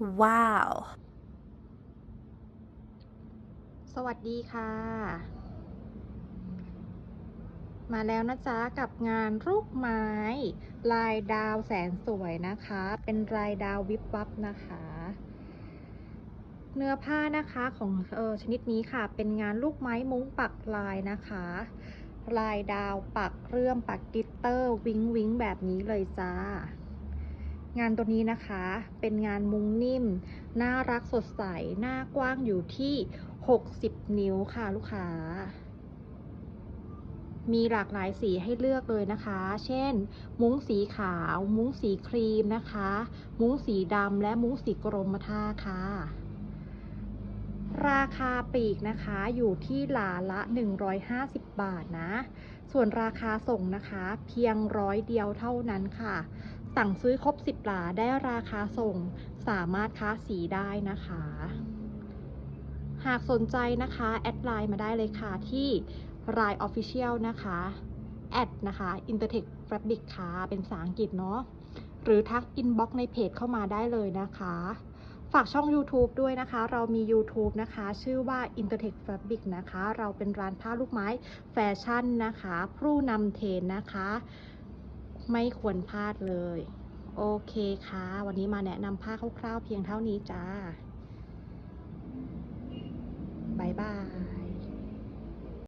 Wow. สวัสดีค่ะ มาแล้วนะจ๊ะ กับงานรูปไม้ ลายดาวแสนสวยนะคะ เป็นลายดาววิบวับนะคะ เนื้อผ้านะคะของเออชนิดนี้ค่ะ เป็นงานลูกไม้มุ้งปักลายนะคะ ลายดาวปักเรื่อมปักกิตเตอร์วิงวิงแบบนี้เลยจ้า งานตัวนี้นะคะเป็นงานมุ้งนิ่ม น่ารักสดใส หน้ากว้างอยู่ที่ 60 นิ้วค่ะลูกค้า มีหลากหลายสีให้เลือกเลยนะคะ เช่น มุ้งสีขาว มุ้งสีครีมนะคะ มุ้งสีดำและมุ้งสีกรมท่าค่ะ ราคาปีกนะคะอยู่ที่หลาละ 150 บาทนะ ส่วนราคาส่งนะคะเพียงร้อยเดียวเท่านั้นค่ะ สั่งซื้อครบ 10 หลาได้ราคาส่งสามารถค้าสีได้นะคะ หากสนใจนะคะ แอดไลน์มาได้เลยค่ะที่ Line Official นะคะแอดนะคะ Intertech Fabric ค่ะ เป็นภาษาอังกฤษเนาะหรือทักอินบ็อกในเพจเข้ามาได้เลยนะคะากช่อง YouTube ด้วยนะคะ เรามี YouTube นะคะ ชื่อว่า Intertech Fabric นะคะ เราเป็นร้านผ้าลูกไม้แฟชั่นนะคะ ผู้นำเทรนนะคะ ไม่ควรพลาดเลย โอเคค่ะ วันนี้มาแนะนำผ้าคร่าวๆเพียงเท่านี้จ้าบายบาย